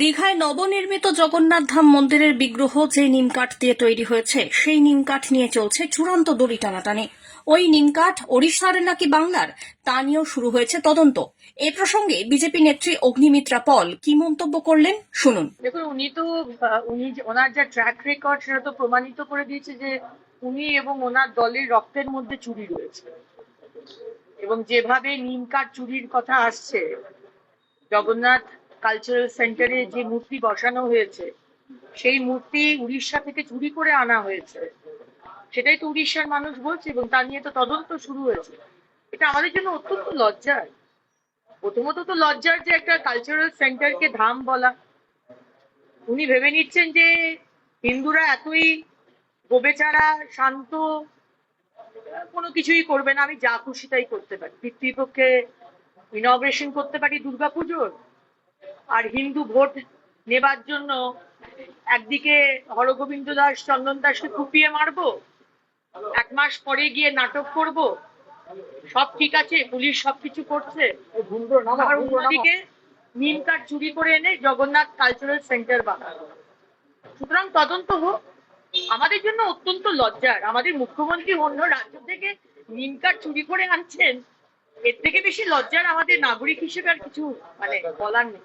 দীঘায় নবনির্মিত জগন্নাথ ধাম মন্দিরের বিগ্রহ যে নিমকাঠ দিয়ে তৈরি হয়েছে, সেই নিমকাঠ নিয়ে চলছে চূড়ান্ত দড়ি টানাটানি। ওই নিমকাঠ ওড়িশার নাকি বাংলার? তা নিয়েও শুরু হয়েছে তদন্ত। এ প্রসঙ্গে বিজেপি নেত্রী অগ্নিমিত্রা পল কি মন্তব্য করলেন? শুনুন। দেখুন, উনি তো উনি ওনার যা ট্র্যাক রেকর্ড সেটা তো প্রমাণিত করে দিয়েছে যে উনি এবং ওনার দলের রক্তের মধ্যে চুরি রয়েছে। এবং যেভাবে নিম কাঠ চুরির কথা আসছে, জগন্নাথ কালচারাল সেন্টারে যে মূর্তি বসানো হয়েছে, সেই মূর্তি উড়িষ্যা থেকে চুরি করে আনা হয়েছে। সেটাই তো উড়িষ্যার মানুষ বলছে এবং তা নিয়ে তো তদন্ত শুরু হয়েছে। এটা আমাদের জন্য অত্যন্ত লজ্জার। প্রথমত তো লজ্জার যে একটা কালচারাল সেন্টারকে ধাম বলা। উনি ভেবে নিচ্ছেন যে হিন্দুরা এতই গোবেচারা, শান্ত, কোনো কিছুই করবে না, আমি যা খুশি তাই করতে পারি। পিতৃপক্ষে ইনগ্রেশন করতে পারি দুর্গাপুজোর। আর হিন্দু ভোট নেবার জন্য একদিকে হরগোবিন্দ দাস চন্দন দাসকে কুপিয়ে মারবো এক মাস পরে গিয়ে নাটক করব সব ঠিক আছে পুলিশ সবকিছু করছে। আবার অন্যদিকে নিম কাঠ চুরি করে এনে জগন্নাথ কালচারাল সেন্টার বানানো সুতরাং তদন্ত হোক আমাদের জন্য অত্যন্ত লজ্জার। আমাদের মুখ্যমন্ত্রী অন্য রাজ্য থেকে নিম কাঠ চুরি করে আনছেন এর থেকে বেশি লজ্জার আমাদের নাগরিক হিসেবে আর কিছু মানে বলার নেই।